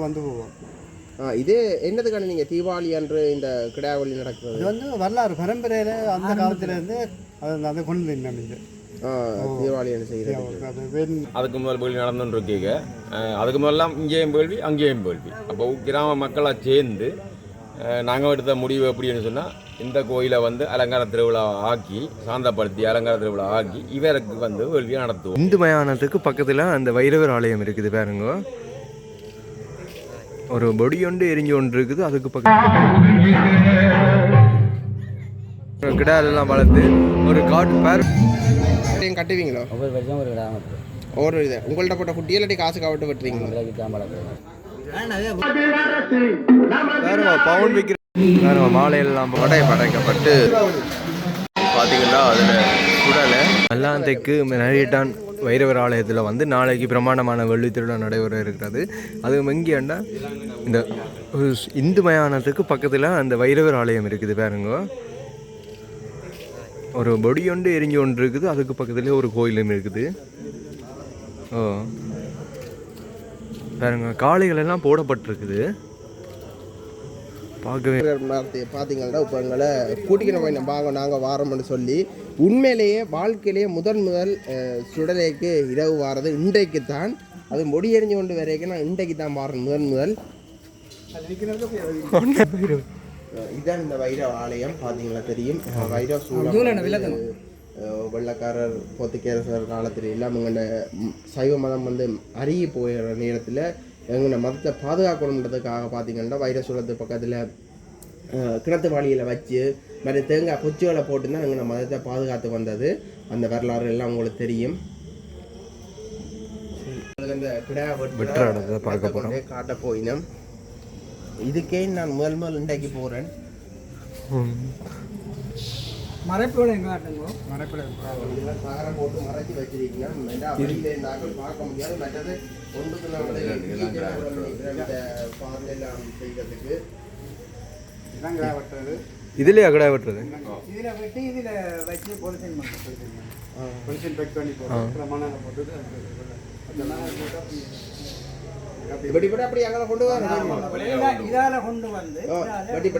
வந்து போவோம் ஆ, இது என்னதுக்கான நீங்க தீபாவளி அன்று இந்த கிடாவளி நடக்கிறது? இது வந்து வரலாறு பரம்பரையில் அந்த காலத்துலேருந்து அது அதை கொண்டு ஆ, தீபாவளி அதுக்கு முதல் வேள்வி நடந்துட்டுருக்கீங்க அதுக்கு முதல்லாம் இங்கேயும் வேள்வி அங்கேயும் வேள்வி. அப்போ கிராம மக்களாக சேர்ந்து நாங்கள் எடுத்த முடிவு எப்படின்னு சொன்னால் இந்த கோயிலை வந்து அலங்கார திருவிழா ஆக்கி சாந்தப்படுத்தி அலங்கார திருவிழா ஆக்கி இவருக்கு வந்து வேள்வியை நடத்துவோம். இந்து மயானத்துக்கு பக்கத்தில் அந்த வைரவர் ஆலயம் இருக்குது பாருங்க. ஒரு பொடி ஒன்று எரிஞ்சு ஒன்று இருக்குது அதுக்கு பக்கம் கிடாலெல்லாம் வளர்த்து ஒரு காட்டு பேர் கட்டுவீங்களோ? ஒவ்வொரு வருஷம் ஒரு கிராமம் ஒவ்வொரு இது உங்கள்ட்ட போட்ட குட்டி இல்லாட்டி காசு கவட்டு வெட்டுறீங்களா பாருங்க பவுன் விற்கிற பாருங்க மாலையெல்லாம் படை படைக்கப்பட்டு பார்த்தீங்கன்னா அதில் சுடலை. மல்லாந்தைக்கு நிறையட்டான் வைரவர் ஆலயத்தில் வந்து நாளைக்கு பிரமாண்டமான வெள்ளி திருவிழா நடைபெற இருக்கிறது. அது எங்கேண்டா இந்த இந்து மயானத்துக்கு பக்கத்தில் அந்த வைரவர் ஆலயம் இருக்குது பாருங்க. ஒரு பொடி ஒன்று எரிஞ்சு ஒன்று இருக்குது அதுக்கு பக்கத்துலேயே ஒரு கோயிலும் இருக்குது. ஓ. பாருங்க காளைகள் எல்லாம் போடப்பட்டிருக்குது. பார்க்கவே பார்த்தீங்கன்னா இப்போ எங்களை கூட்டிக்கிற போய் நம்ம வாங்க நாங்கள் வாரோம்னு சொல்லி உண்மையிலேயே வாழ்க்கையிலேயே முதல் முதல் சுடலைக்கு இரவு வாரது இன்றைக்கு தான் அது முடி எறிஞ்சு கொண்டு வரைக்கும் நான் இன்றைக்கு தான் வாரேன் முதல். முதல் இதான் இந்த வைர ஆலயம் பார்த்தீங்களா தெரியும் அஹ், வைர சூழல் வெள்ளக்காரர் போத்துக்கேரசர் காலத்தில் எல்லாம் எங்களோட சைவ மதம் வந்து அருகி போகிற நேரத்தில் எங்களோட மதத்தை பாதுகாக்கணுன்றதுக்காக பார்த்தீங்கன்னா வைர சூழத்து பக்கத்தில் கிணத்து வாளியில் வச்சு மற்ற தேங்காய் குச்சிகளை போட்டு தான் எங்கள் மதத்தை பாதுகாத்து வந்தது. அந்த வரலாறு எல்லாம் உங்களுக்கு தெரியும். அந்த கிடா பார்க்க. இடத்தை காட்ட போயினோம். இதுக்கே நான் முதல் முதல் இன்றைக்கு போகிறேன் மறைப்போட எங்கே காட்டுங்க மறைப்போட தகரம் போட்டு மறைச்சி வச்சிருக்கீங்க இருந்தாக்கள் பார்க்க முடியாது. மற்றது ஒன்றுக்கு பாதையெல்லாம் செய்கிறதுக்கு இதுதான் கிடா வெட்டுறது. இதுலேயே கடை வெட்டுறது? இதில் வெட்டி இதில் வச்சு பொலிசன் பண்ணுறோம் பொலிசன் பேக் பண்ணி வெடிப்பட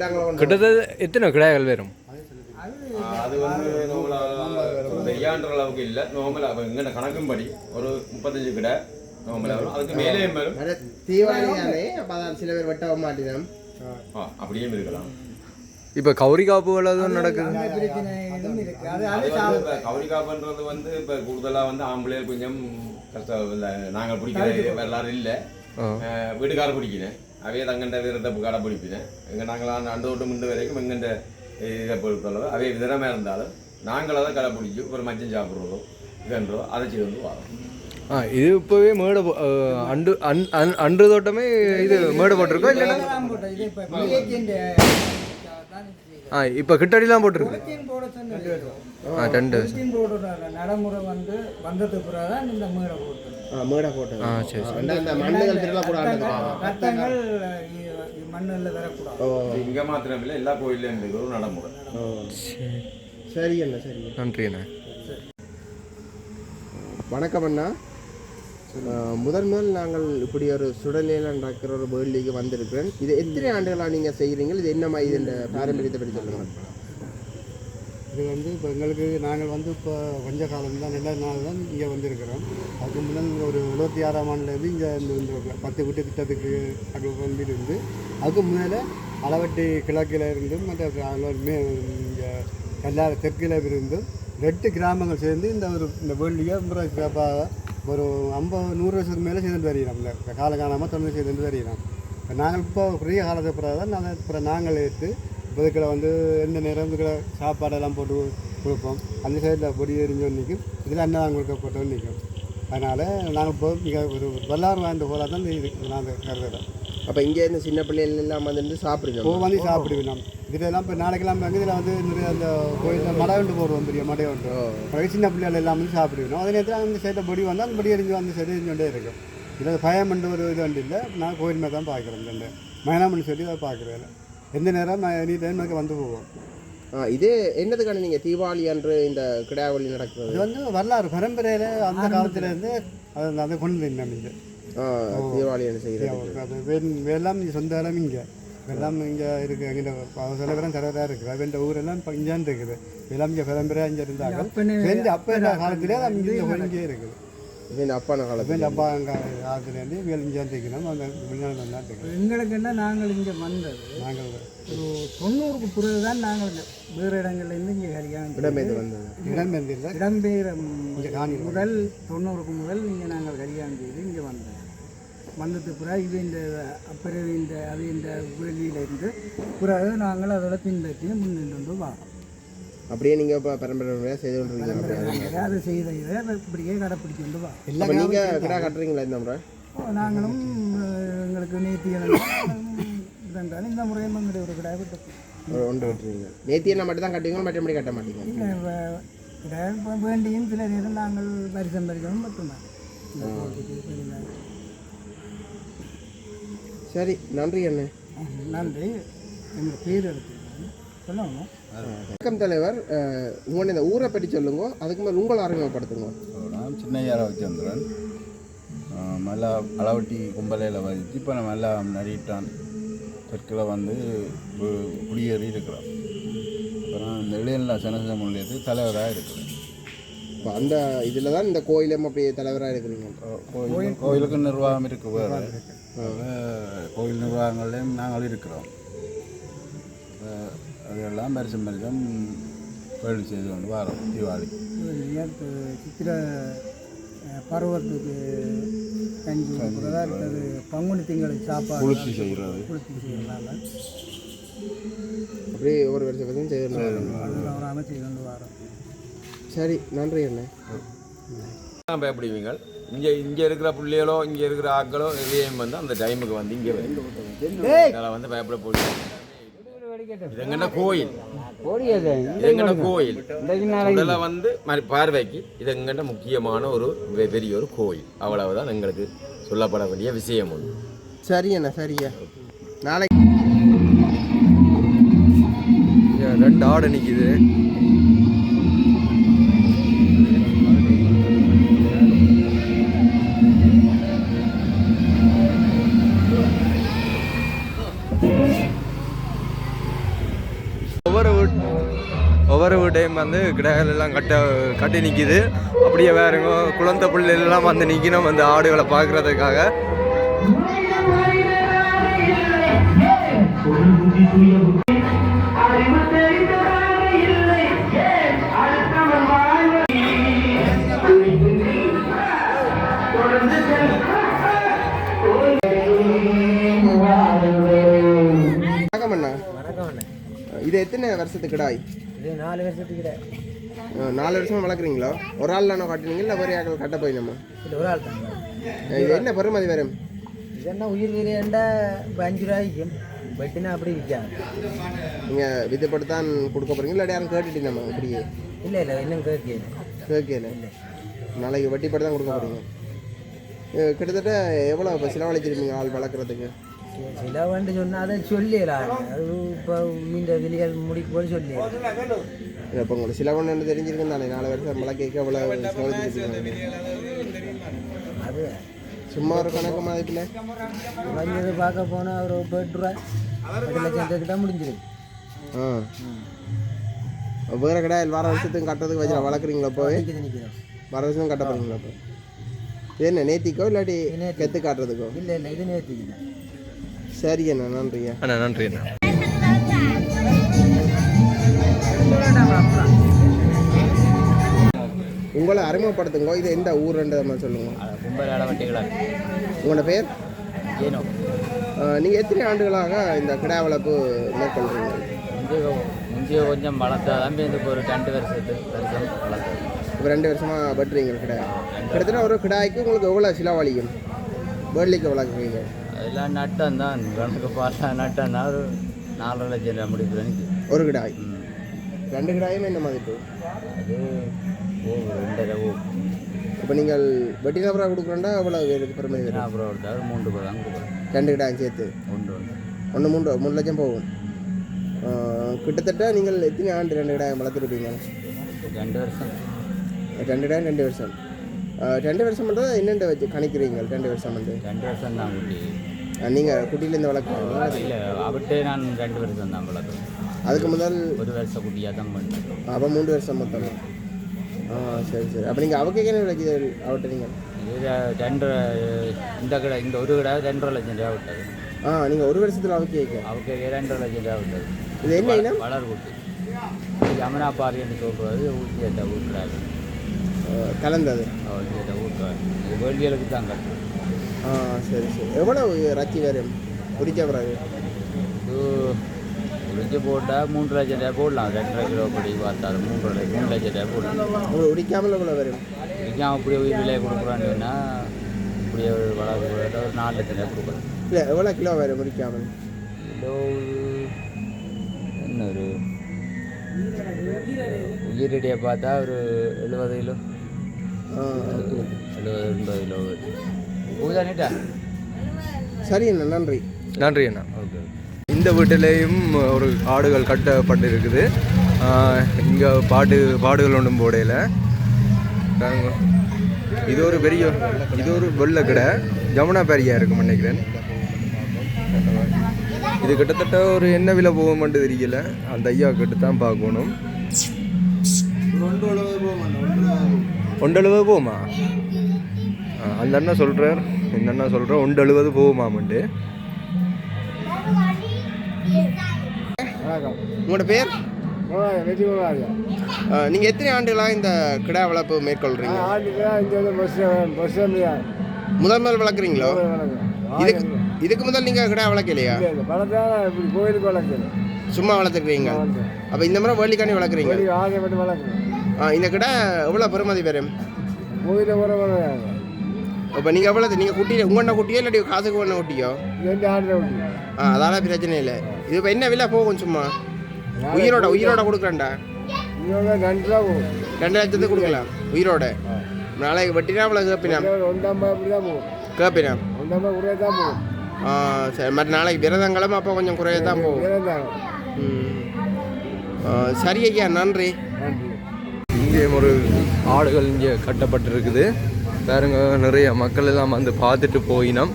அங்கே கொண்டு கிட்டத்தட்ட எத்தனை கடைகள் வரும்? அது வந்து நோம்பலாக தெரியான்ற அளவுக்கு இல்லை. நோம்பலாக எங்கன கணக்கும்படி ஒரு முப்பத்தஞ்சு கிட நோம்பலாக வரும். அதுக்கு மேலேயும் வரும். வர தீபாவளி தானே அப்போ அதான் சில பேர் வெட்ட மாட்டினோம் ஆ, அப்படியும் இருக்கலாம். இப்போ கௌரி காப்புகள் எதுவும் நடக்குது. இப்ப கௌரி காப்புன்றது வந்து இப்போ கூடுதலாக வந்து ஆம்பளையர் கொஞ்சம் கஷ்டம் இல்லை. நாங்கள் பிடிக்கிற வரலாறு இல்லை. வீட்டுக்கார பிடிக்கிறேன் அவைய தங்கண்ட வீரத்தை கடை பிடிப்பினேன். எங்கள் நாங்கள் அண்டு தொட்டு முண்டு வரைக்கும் எங்கண்ட இதை பொறுத்தளவு அவைய விதரமாக இருந்தாலும் நாங்கள் அதை கடை பிடிச்சி ஒரு மச்சம் சாப்பிட்றதோ இதுன்றதோ அதை செய்து வந்து வரோம் ஆ இது இப்போவே மேடை அண்டு அன் அன் அன்று தோட்டமே இது மேடை போட்டிருக்கோம் இல்லைன்னா? ஆ இப்போ கிட்டடிலாம் போட்டிருக்கு. ஆ போடுற நடைமுறை வந்து வந்ததுக்கு பிறகு தான் இந்த மேடை போட்டு மேடை போட்டது. ஆ சரி சரி. அந்த அந்த மண்ணுகள் திருவிழா கூட ஆண்டுது. ரத்தங்கள் மண்ணில் வரக்கூடாது. ஓ. இங்கே மாத்திரம் இல்லை எல்லா கோயிலையும் இருக்குது ஒரு நடைமுறை. ஓ. சரி. அண்ணா சரி. நன்றி அண்ணா. வணக்கம் அண்ணா. அஹ், முதல் நாங்கள் இப்படி ஒரு சுடலையில் நடக்கிற ஒரு வேர்ல்டுக்கு வந்திருக்கிறேன். இது எத்தனை ஆண்டுகளாக நீங்கள் செய்கிறீங்க இது என்ன மாதிரி இந்த பாரம்பரியத்தை பற்றி சொல்லுங்கள். இது வந்து இப்போ எங்களுக்கு நாங்கள் வந்து இப்போ கொஞ்ச காலம் தான் ரெண்டாவது நாள் தான் இங்கே வந்திருக்கிறோம். அதுக்கு முன்னாடி ஒரு எழுபத்தி ஆறாம் ஆண்டுலேருந்து இங்கே இந்த இந்த பத்து வீட்டு திட்டத்துக்கு அங்கே வந்திருந்து அதுக்கு முன்னால் அளவட்டி கிழக்கில் இருந்தும் மற்ற மே இங்கே கல்லாறு தெற்கில் இருந்தும் ரெண்டு கிராமங்கள் சேர்ந்து இந்த ஒரு இந்த வேள்வியை சிறப்பாக ஒரு ஐம்பது நூறு வருஷத்துக்கு மேலே செய்துட்டு வருகிறோம். இந்த காலம் காலமாக தொடர்ந்து செய்துட்டு வருகிறோம். இப்போ நாங்கள் இப்போ பெரிய காலத்துக்கு பிறகு தான் நாங்கள் அப்புறம் நாங்கள் எடுத்து இதுக்களை வந்து எந்த நேரம் இதுக்களை சாப்பாடெல்லாம் போட்டு கொடுப்போம். அந்த சைடில் பொடி எரிஞ்சு நிற்கும் இதில் அன்னதான் கொடுக்கப்பட்டோன்னு நிற்கும் அதனால் நாங்கள் இப்போ மிக ஒரு வரலாறு வாழ்ந்த போல தான் இது நாங்கள் கருதுகிறோம் அப்போ இங்கேருந்து சின்ன பிள்ளைகள் எல்லாம் வந்துட்டு இப்போ சாப்பிடுங்க. வந்து சாப்பிடுவோம் நம்ம. இதெல்லாம் இப்போ நாளைக்கெல்லாம் வந்து இதில் வந்து நிறைய அந்த கோயிலில் மடை உண்டு போடுவோம் பெரிய மடை பிறகு சின்ன பிள்ளைகள் எல்லாம் வந்து சாப்பிடுவோம் அதே நேரத்தில் அந்த சைடில் பொடி வந்தால் அந்த பொடி எரிஞ்சு அந்த சைடு எரிஞ்சு இருக்கும். இதில் பயம் பண்ண ஒரு இது வண்டி இல்லை. நான் கோயில் மேலே தான் பார்க்குறேன். இந்த மயனாமணி சொல்லி அதை பார்க்குறேன். எந்த நேரம் நான் எனி டைம் வந்து போவோம். ஆ இது என்னதுக்கான நீங்கள் தீபாவளி அன்று இந்த கிடாவளி நடக்கிறது? இது வந்து வரலாறு பரம்பரையில் அந்த காலத்துலேருந்து அது அதை கொண்டு இன்னும் இது ஆ தீபாவளி என்ன செய்கிறது வேலாம் சொந்த இடம் இங்கே. எல்லாம் இங்கே இருக்கு எங்கிட்ட சில பேரும் தலைவராக இருக்குது அவன் ஊரெல்லாம் இப்போ இங்கே இருக்குது. எல்லாம் இங்கே பரம்பரையாக இங்கே இருந்தாங்க. அப்போ காலத்திலே இங்கே இங்கே இருக்குது. இந்த அப்பான காலத்தில் வேண்டி அப்பா அங்கே காலத்துலேருந்து வேல் இங்கே இருக்கணும். அந்த வெளிநாடு தான் இருக்குது எங்களுக்கு என்ன நாங்கள் இங்கே வந்தது. நாங்கள் ஒரு தொண்ணூறுக்கு பிறகு தான் நாங்கள் வேறு இடங்கள்லேருந்து இங்கே கல்யாணம் இடம்பெயர்ந்து வந்தது. இடம்பெயர இங்கே காணி முதல் தொண்ணூறுக்கு முதல் இங்கே நாங்கள் கல்யாணம் செய்து இங்கே வந்தோம் வந்தது பிறகு இது இந்த அப்புறம் இந்த அது இந்த வெளியிலேருந்து பிறகு நாங்கள் அதோட பின்பற்றி முன்னின்று வரோம் அப்படியே நீங்கள் இப்போ பரம்பரை செய்து கொண்டிருக்கீங்க. அதை செய்த இப்படியே கடைப்பிடிச்சு வரோம் அப்போ நீங்கள் கிடா கட்டுறீங்களா இந்த முறை? நாங்களும் எங்களுக்கு நேர்த்தி இருந்தாலும் இந்த முறையும் எங்களுடைய ஒரு கடை விட்டு ஒன்று கட்டுறீங்க. நேத்தி என்ன மட்டும் தான் கட்டுவீங்க மற்றபடி கட்ட மாட்டீங்க? இல்லை கடை வேண்டியும் சில நேரம் நாங்கள் பரிசம் பரிசம் மட்டும்தான். சரி நன்றி அண்ணே. நன்றி. எங்கள் பேர் சொல்லணும் வணக்கம் தலைவர். அஹ், உங்களோட இந்த ஊரை பற்றி சொல்லுங்க. அதுக்கு மேலே உங்களை அறிமுகப்படுத்துங்க. நான் சின்னையா ரவிச்சந்திரன் நல்லா அளவட்டி கும்பலையில் வதித்து இப்போ நம்ம எல்லாம் நடிட்டான் தெற்கில் வந்து குடியேறி இருக்கிறோம் அப்புறம் இந்த இளையநிலா சனச முன்னிலையத்துக்கு தலைவராக இருக்கிறேன். இப்போ அந்த இதில் தான் இந்த கோயிலும் அப்படியே தலைவராக இருக்கிறீங்க. கோயில் கோயிலுக்கு நிர்வாகம் இருக்கு வேறு. கோயில் நிர்வாகங்கள்லையும் நாங்கள் இருக்கிறோம். அஹ் அதெல்லாம் பரிசம் பரிசம் கேள்வி செய்து கொண்டு வரோம் தீபாவளி. சித்திர பருவத்துக்கு கஞ்சி கொடுக்குறதா இருக்குது பங்குனி திங்களுக்கு சாப்பாடு குளிர்ச்சி செய்கிறது. குளிர்ச்சி செய்யறதால அப்படியே ஒரு வருஷம் வருஷம் செய்து அது தவறாமல் செய்து கொண்டு வரோம். சரி நன்றி அண்ணே. தான் பயப்படுவீங்க இங்கே இங்கே இருக்கிற பிள்ளைகளோ இங்கே இருக்கிற ஆட்களோ எதையும் வந்து அந்த டைமுக்கு வந்து இங்கே வந்து பயப்பட போடுவோம் இது எங்கன கோயில். இது எங்கன கோயில். இதில் வந்து பார்வைக்கு இது எங்கன முக்கியமான ஒரு பெரிய ஒரு கோயில். அவ்வளவுதான் எங்களுக்கு சொல்லப்பட வேண்டிய விஷயம் ஒன்று சரி அண்ணா சரியா. நாளைக்கு ரெண்டு ஆடு நிற்கிது ஒவ்வொரு வீட்டையும் வந்து கிடகள் எல்லாம் கட்ட கட்டி நிற்கிது அப்படியே வேறுங்க குழந்தை பிள்ளைகள் வந்து நிற்கணும் அந்த ஆடுகளை பார்க்கறதுக்காக. இது எத்தனை வருஷத்துக்கு கிடாய்? இது நாலு வருஷத்துக்கு அஹ், நாலு வருஷமா வளர்க்குறீங்களா? ஒரு ஆள் தானே காட்டுனீங்க இல்லை வேறு ஆக்கள் கட்ட இது ஒரு ஆள் அஹ், இது என்ன பெருமதி வரும் இது என்ன உயிர் வீரியண்டா இப்போ அஞ்சு ரூபாய்க்கும் வெட்டினா அப்படி விற்காது நீங்கள் விதப்பட்டு கொடுக்க போகிறீங்க இல்லை யாரும் கேட்டுட்டீங்கம்மா இப்படியே இல்லை இல்லை இன்னும் கேட்கல. கேட்கல. நாளைக்கு வட்டிப்பட்டு தான் கொடுக்க போகிறீங்க கிட்டத்தட்ட எவ்வளோ இப்போ செலவழிச்சிருப்பீங்க ஆள் வளர்க்குறதுக்கு? சில வந்து சொன்னால் அதை சொல்லிடலாம் அது இப்போ இந்த வெளியில் முடிக்கு போய் சொல்லிடலாம். இல்லை இப்போ உங்களுக்கு சிலவன்னு தெரிஞ்சிருக்கும் தானே? நாலு வருஷம் மழை கேட்க செலவழிச்சிருக்கீங்க அது சும்மா ஒரு கணக்கு மதிப்பில் வந்தது பார்க்க போனால் ஒரு எட்டு ரூபா லட்சம் கிட்ட முடிஞ்சிருக்கு ஆ. வேறு கடை வர வருஷத்துக்கு கட்டுறதுக்கு வச்சு வளர்க்குறீங்களா போய் வர வருஷம் கட்ட போகிறீங்களா இப்போ? என்ன நேத்திக்கோ இல்லாட்டி கெத்து காட்டுறதுக்கோ? இல்லை இல்லை இது நேர்த்திக்கு தான். சரி அண்ணா. நன்றியா அண்ணா. நன்றி அண்ணா. உங்களை அறிமுகப்படுத்துங்க. இது எந்த ஊருன்றதை மாதிரி சொல்லுங்க. உங்களோட பேர்? நீங்கள் எத்தனை ஆண்டுகளாக இந்த கிடா வளர்ப்பு மேற்கொள்கிறீங்க முந்திய கொஞ்சம் வளர்த்தா தான் ஒரு ரெண்டு வருஷத்து வருஷம் வளர்த்தது இப்போ ரெண்டு வருஷமாக வெட்டுறீங்க கிடா. கிட்டத்தட்ட ஒரு கிடாய்க்கு உங்களுக்கு எவ்வளோ செலவழிக்கும் வேர்லிக்கு வளர்க்குறீங்க? அதெல்லாம் நட்டம் தான். கணக்கு பார்த்தா நட்டம்னா ஒரு நாலரை லட்சம் ரூபா முடிப்பு எனக்கு ஒரு கிடாய். ரெண்டு கிடாயும் என்ன மதிப்பு? அது ஓ ரெண்டரை ஓ. இப்போ நீங்கள் வெட்டி நபராக கொடுக்குறோண்டா எவ்வளோ வேறு பெருமை வரும் அப்புறம் எடுத்தா ஒரு மூன்று ரூபா தான் கொடுக்குறேன். ரெண்டு கிடாயும் சேர்த்து. ஒன்று ஒன்று. ஒன்று மூணு மூணு லட்சம் போகும். கிட்டத்தட்ட நீங்கள் எத்தனை ஆண்டு ரெண்டு கிடாயம் வளர்த்துருப்பீங்க? ரெண்டு வருஷம். ரெண்டு கிடாயம் ரெண்டு வருஷம். ரெண்டு வருஷம் மட்டும் என்னென்ன வச்சு கணிக்கிறீங்க? ரெண்டு வருஷம் வந்து ரெண்டு வருஷம் தான் குட்டி. நீங்கள் குட்டியிலேருந்து வளர்க்குறீங்களா இல்லை அவட்டே நான் ரெண்டு வருஷம் தான் வளர்க்குறேன் அதுக்கு முதல் ஒரு வருஷம் குட்டியாக தான் பண்ணேன் அப்போ மூன்று வருஷம் மொத்தம் ஆ சரி சரி. அப்போ நீங்கள் அவக்கு என்ன விலைக்கு அவட்ட நீங்கள் இது ரெண்டு இந்த கடை இந்த ஒரு கடை ரெண்டரை லட்சம் ரூபா விட்டது. ஆ நீங்கள் ஒரு வருஷத்தில் அவக்கு கேட்க அவருக்கு ரெண்டரை லட்சம் ரூபா விட்டது. இது என்ன வளர் குட்டி யமுனா பாரின்னு சொல்கிறது ஊட்டியத்தை ஊட்டுறாரு கலந்தது. வேண்டியலுக்கு தான் கட்டுறது ஆ சரி சரி. எவ்வளோ ரச்சி வரும் குடிக்க பிறகு. உரிச்சு போட்டால் மூன்று லட்சம் ரூபாய் போடலாம் ரெண்டரை கிலோ படி பார்த்தாலும் மூன்று லட்சம் மூணு லட்சம் ரூபாய் போடலாம் உங்களுக்கு உடிக்காமல் எவ்வளோ வரும் விற்காம அப்படியே உயிர் விலையை கொடுக்குறான்னா இப்படியே ஒரு போயிட்டா ஒரு நாலு லட்சம் ரூபாய் கொடுக்குறேன் இல்லை எவ்வளோ கிலோ வரும் முடிக்காமல் கிலோ என்ன ஒரு உயிரடியை பார்த்தா ஒரு எழுபது கிலோ. ஆ எழுபது எண்பது கிலோ. பூஜா நீட்டா? சரி அண்ணா நன்றி. நன்றி அண்ணா. ஓகே. இந்த வீட்டிலேயும் ஒரு ஆடுகள் கட்டப்பட்டு இருக்குது இங்கே பாட்டு பாடுகள் ஒன்றும் போடையில் இது ஒரு பெரிய இது ஒரு வெள்ளை கடை. ஜமுனா பேரியா இருக்கும் நினைக்கிறேன். இது கிட்டத்தட்ட ஒரு என்ன விலை போகும்னு தெரியல. அந்த ஐயா கிட்ட தான் பார்க்கணும். ஒன்று எழுபது போகுமா அந்த அண்ணன் சொல்கிறார் இந்த அண்ணா சொல்கிறார் போகுமாமன்ட்டு வணக்கம். உங்களோட பேர்? நீங்கள் எத்தனை ஆண்டுகளாக இந்த கிடா வளர்ப்பு மேற்கொள்கிறீங்க ஆண்டுக்கு இங்கே வந்து பஸ் பஸ் முதல் முதல் வளர்க்குறீங்களோ? இதுக்கு இதுக்கு முதல் நீங்கள் கிடா வளர்க்கலையா வளர்த்தா இப்படி கோயிலுக்கு வளர்க்கணும் சும்மா வளர்த்துருக்கீங்க அப்போ இந்த முறை வேலிக்காண்டி வளர்க்குறீங்க ஆசைப்பட்டு வளர்க்கணும் ஆ, இந்த கிடா எவ்வளோ பெருமதி வரும் கோயிலில் வளர்க்காங்க இப்போ நீங்கள் எவ்வளோ நீங்கள் குட்டி உங்கள்கிட்ட குட்டியோ இல்லாட்டி காசுக்கு ஒன்று குட்டியோ ஆ அதால பிரச்சனை இல்லை இது இப்போ என்ன விலை போகும் சும்மா உயிரோட உயிரோட கொடுக்குறேன்டா ரெண்டு ரூபா ரெண்டு லட்சத்துக்கு கொடுக்கலாம் உயிரோட நாளைக்கு வெட்டினா அவ்வளோ கேட்பினாம் ஒன்றாம்பா ஆ சரி. மற்ற நாளைக்கு விரதங்களும் அப்போ கொஞ்சம் குறைய தான் போகும். சரி ஐயா நன்றி. இங்கேயும் ஒரு ஆடுகள் இங்கே கட்டப்பட்டிருக்குது. பாருங்க நிறைய மக்கள் எல்லாம் வந்து பார்த்துட்டு போயினோம்.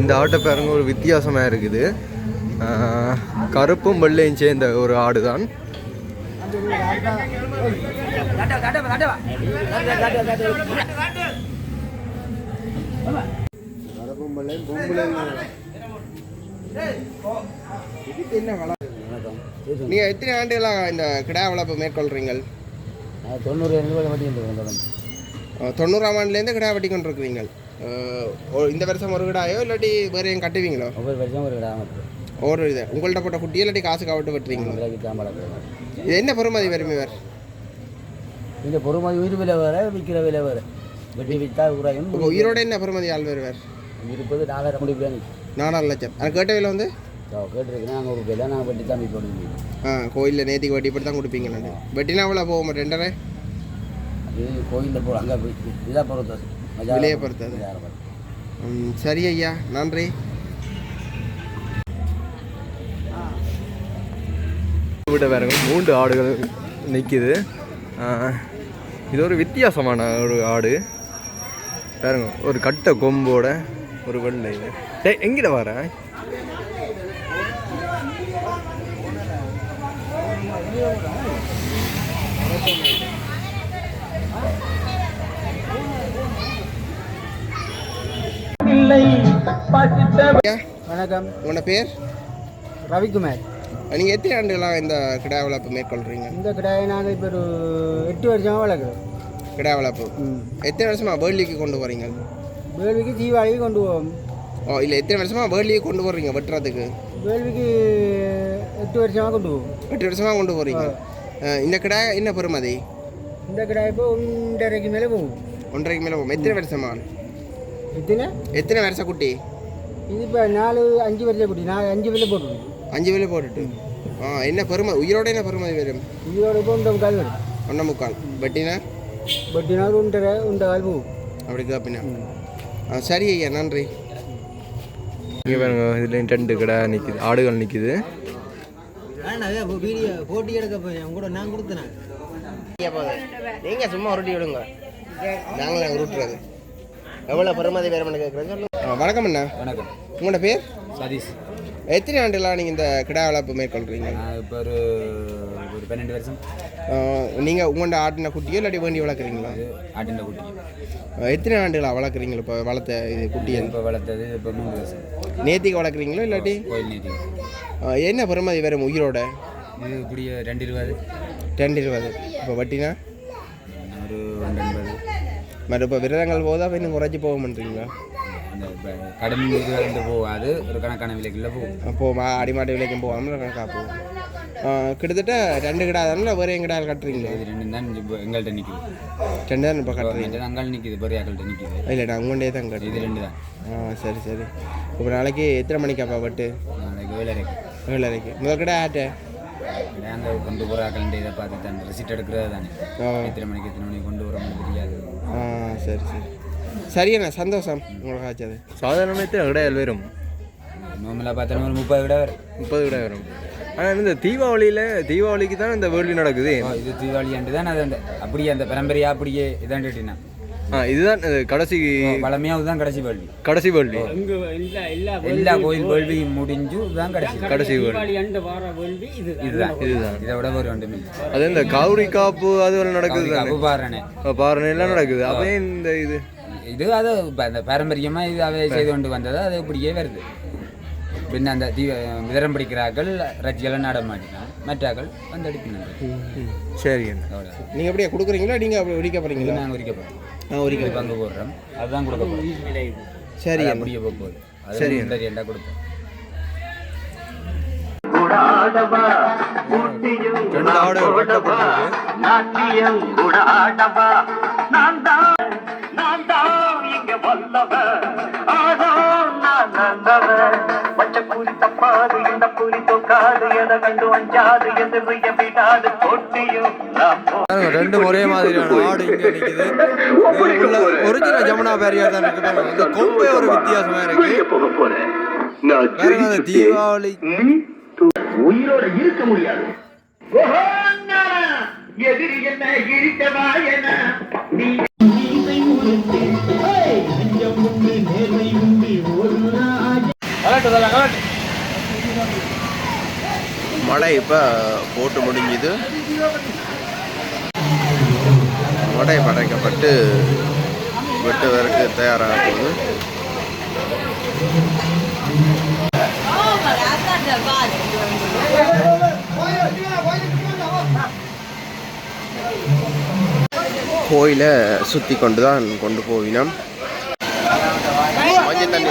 இந்த ஆட்டை பாருங்க ஒரு வித்தியாசமாக இருக்குது. கருப்பும் வெள்ளையும் சேர்ந்த ஒரு ஆடு தான் இதுக்கு என்ன வள நீங்கள் எத்தனை ஆண்டுகளாக இந்த கிடா வளர்ப்பு மேற்கொள்கிறீங்கள் தொண்ணூறு தொண்ணூறாம் ஆண்டுலேருந்து கிடா வெட்டி ஒ- இந்த வருஷம் ஒரு கிடாயோ இல்லாட்டி வேறு எங்க கட்டுவீங்களோ? ஒவ்வொரு வருஷம் ஒரு கிடாம ஒரு இது உங்கள்கிட்ட போட்ட குட்டியோ இல்லாட்டி காசு காவட்டு வெட்டுறீங்களோ? இது என்ன பெருமதி வரும் இவர்? இந்த பொறுமதி உயிர் விலை வேறு விற்கிற விலை வேறு. வெட்டி விற்றா உயிரோட என்ன பெருமதி ஆள் வருவார் இருப்பது நாலாயிரம் முடி பிரியாணி நாலாறு லட்சம். அது கேட்ட விலை வந்து? கேட்டிருக்கேன் நாங்கள் ஒரு விலை நாங்கள் வெட்டி தான் போட முடியும் ஆ கோயிலில் நேத்திக்கு வட்டி இப்படி தான் கொடுப்பீங்க நான். வெட்டினா அவ்வளோ போகும் ரெண்டரை? அது கோயிலில் போகிறோம் அங்கே போய். இதாக பொறுத்தது விலையை பொறுத்தது. ம், சரி ஐயா. நன்றி. விட பாருங்க மூன்று ஆடுகள் நிற்கிது இது ஒரு வித்தியாசமான ஒரு ஆடு. பாருங்க ஒரு கட்டை கொம்போட ஒரு வெள்ளை. இது டேய் எங்கிட்ட வர? வணக்கம். உங்களோட பேர்? ரவிக்குமார். நீங்கள் எத்தனை ஆண்டுகளாக இந்த கிடா வளர்ப்பு மேற்கொள்கிறீங்க இந்த கடையை நாங்கள் இப்போ ஒரு எட்டு வருஷமாக வளர்க்குறோம். கிடா வளர்ப்பு. எத்தனை வருஷமா வேர்லிக்கு கொண்டு போகிறீங்க வேள்விக்கு தீபாவளிக்கு கொண்டு போவோம். ஓ இல்லை எத்தனை வருஷமா வேர்லிக்கு கொண்டு போகிறீங்க வெட்டுறதுக்கு? வேள்விக்கு எட்டு வருஷமாக கொண்டு போவோம். எட்டு வருஷமா கொண்டு போகிறீங்க இந்த கிடா என்ன பெருமதி இந்த கடை இப்போ ஒன்றரைக்கு மேலே போகும். ஒன்றரைக்கு மேலே போகும். எத்தனை வருஷமா? எத்தனை? எத்தனை வருஷ குட்டி? இது இப்போ நாலு அஞ்சு வருஷம் குட்டி. நான் அஞ்சு வருஷம் போட்டுருக்கோம் அஞ்சு வேலை போட்டுட்டு. ஆ என்ன பெருமை உயிரோட என்ன பெருமதி வரும்? இதோட இப்போ ஒன்றரை கால் வரும். ஒன்றை முக்கால். பட்டினா ஒரு ஒன்றரை ஒன்றரை கால் போகும். அப்படி கேப்பினா சரி ஐயா நன்றி. இங்கே பாருங்க இதில் ரெண்டு கடை நிற்கிது ஆடுகள் நிற்கிது வீடியோ போட்டி எடுக்க போய் கூட நான் கொடுத்தேன் நீங்கள் சும்மா உருட்டி விடுங்க. நாங்களும் நாங்கள் உருட்டுறது. எவ்வளோ பெருமதி வேறு பண்ண சொல்லுங்க. வணக்கம் அண்ணா. வணக்கம். உங்களோட பேர்? சதீஷ். எத்தனை ஆண்டுலாம் நீங்கள் இந்த கிடா வளர்ப்பு மேற்கொள்கிறீங்க இப்போ ஒரு ஒரு பன்னெண்டு வருஷம். நீங்கள் உங்களோட ஆட்டின குட்டியோ இல்லாட்டி வேண்டி வளர்க்குறீங்களா? ஆட்டின் குட்டி. எத்தனை ஆண்டுகளா வளர்க்குறீங்க இப்போ வளர்த்த இது குட்டியை இப்போ வளர்த்தது இப்போ மூணு வருஷம். நேத்திக்கு வளர்க்குறீங்களோ இல்லாட்டி? என்ன பெருமதி வரும் உயிரோட? இது இப்படி ரெண்டு இருபது. ரெண்டு இருபது. இப்போ வட்டினா? ஒரு எண்பது மறு இப்போ விரதங்கள் போதா இன்னும் குறைச்சி போக கடும் இருபது போகாது. ஒரு கணக்கான விலைக்குள்ள போகும். அப்போது மா அடிமாட்டு விலைக்கும் போகாமல் கணக்காக போகும். கிட்டத்தட்ட ரெண்டு கிடா தானே வேறு எங்கடா கட்டுறீங்களா? இது ரெண்டு தான் இப்போ எங்கள்கிட்ட நிற்குது ரெண்டு தான் இப்போ கட்டுறீங்க? அங்காள் நிற்குது பெரியாக்கள்கிட்ட நிற்குது இல்லை நான் உங்கள்டே தான் இது கட்டுறேன் ரெண்டு தான். ஆ சரி சரி. இப்போ நாளைக்கு எத்தனை மணிக்காப்பா பட்டு? நாளைக்கு வேலை ஏழரைக்கு. முதல் கடை ஆட்டை அந்த கொண்டு போகிறாக்கள்ன்ற இதை பார்த்து தான். ரிசிட் எடுக்கிறது தானே. எத்தனை மணிக்கு எத்தனை மணிக்கு கொண்டு வரோம்னு தெரியாது. ஆ சரி சரி. சரியண்ணா சந்தோஷம் உங்களுக்கு ஆச்சது? சாதாரணமாக எத்தனை கிடையாது வரும் நார்மலாக பார்த்தாலும் ஒரு முப்பது விட வரும். முப்பது விட வரும். ஆனால் இந்த தீபாவளியில் தீபாவளிக்கு தான் இந்த வேள்வி நடக்குது. இது தீபாவளி ஆண்டு தான் அது அந்த அப்படியே அந்த பரம்பரையா அப்படியே இதான் கேட்டினா ஆ இதுதான் கடைசி பழமையாக இதுதான் கடைசி வேள்வி. கடைசி வேள்வி. எல்லா கோயில் வேள்வியும் முடிஞ்சு இதுதான் கடைசி. கடைசி வேள்வி. இதுதான். இதுதான். இதை விட ஒரு ரெண்டு அது இந்த கௌரி காப்பு அது நடக்குது தானே? அப்போ பாருனே. பாருங்க எல்லாம் நடக்குது. அப்போ இந்த இது. இது அது இப்ப அந்த பாரம்பரியமாக இது அவை செய்து கொண்டு வந்தது அது இப்படியே வருது. பின்ன அந்த தீ விதரம் பிடிக்கிறார்கள் ரஜ்ஜெல்லாம் நட மாட்டினான் மற்றாக்கள் வந்து அடிப்பினாங்க சரி நீங்கள் எப்படியா கொடுக்குறீங்களா நீங்கள் அப்படி உரிக்க போகிறீங்களா நாங்கள் உரிக்கப்போம் ஆ உரிக்க பங்கு போடுறோம். அதுதான் கொடுக்க போகிறோம் சரி அப்படியே போக போகுது. சரி. என்ன கொடுப்போம் நாட்டியம் நான் தான் நான் தான் இங்க வல்லவ ரெண்டு ஒரே மாதிரியான ஆடு இங்க நிக்குது. ஒரிஜினல் ஜமுனா பேரியார் தான் இருக்கு பாருங்க இந்த கொம்பே ஒரு வித்தியாசமா இருக்கு. தீபாவளி. உயிரோட இருக்க முடியாது! எதிரி என்ன இழித்தவா என்ன? நீ மழை இப்போ போட்டு முடிஞ்சுது. மடை படைக்கப்பட்டு வெட்டுவதற்கு தயாராக போகுது கோயிலை சுற்றி கொண்டு தான் கொண்டு போவினோம். மஞ்சள் தண்ணி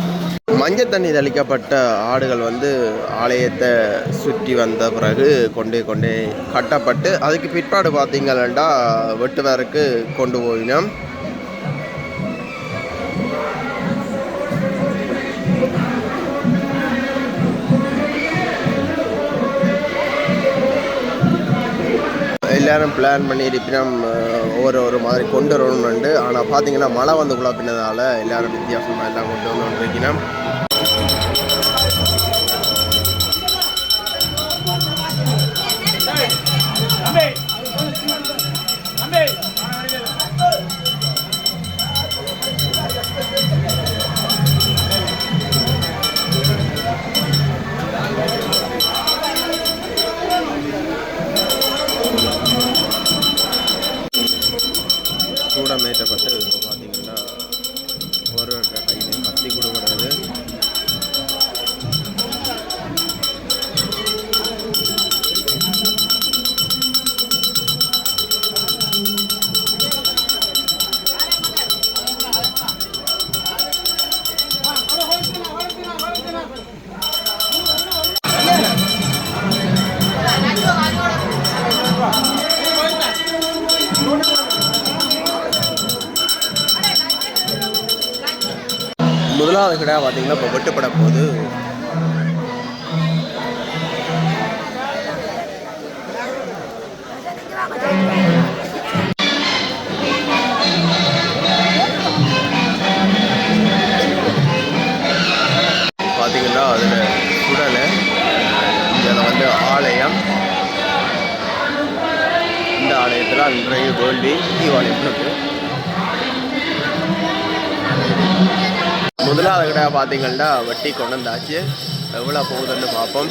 மஞ்சள் தண்ணி தெளிக்கப்பட்ட ஆடுகள் வந்து ஆலயத்தை சுற்றி வந்த பிறகு கொண்டே கொண்டே கட்டப்பட்டு அதுக்கு பிற்பாடு பார்த்தீங்கன்னா வெட்டுவதற்கு கொண்டு போயினோம். எல்லாரும் பிளான் பண்ணி இருப்பினம் ஒவ்வொரு ஒரு மாதிரி கொண்டு வரணும்னு ஆனால் பார்த்தீங்கன்னா மழை வந்து குழப்பினதால எல்லாரும் வித்தியாசமாக எல்லாம் கொண்டு வரணும்னு இருக்கணும் கடை பார்த்தீங்கன்னா இப்போ வெட்டுப்பட போகுது. பார்த்தீங்கன்னா அதில் சுடலை. இதில் வந்து ஆலயம். இந்த ஆலயத்தில் அன்றைய வேண்டி தீபாவளி முதலாவது கடை பார்த்தீங்கன்னா வட்டி கொண்டு வந்தாச்சு எவ்வளோ போகுதுன்னு பார்ப்போம்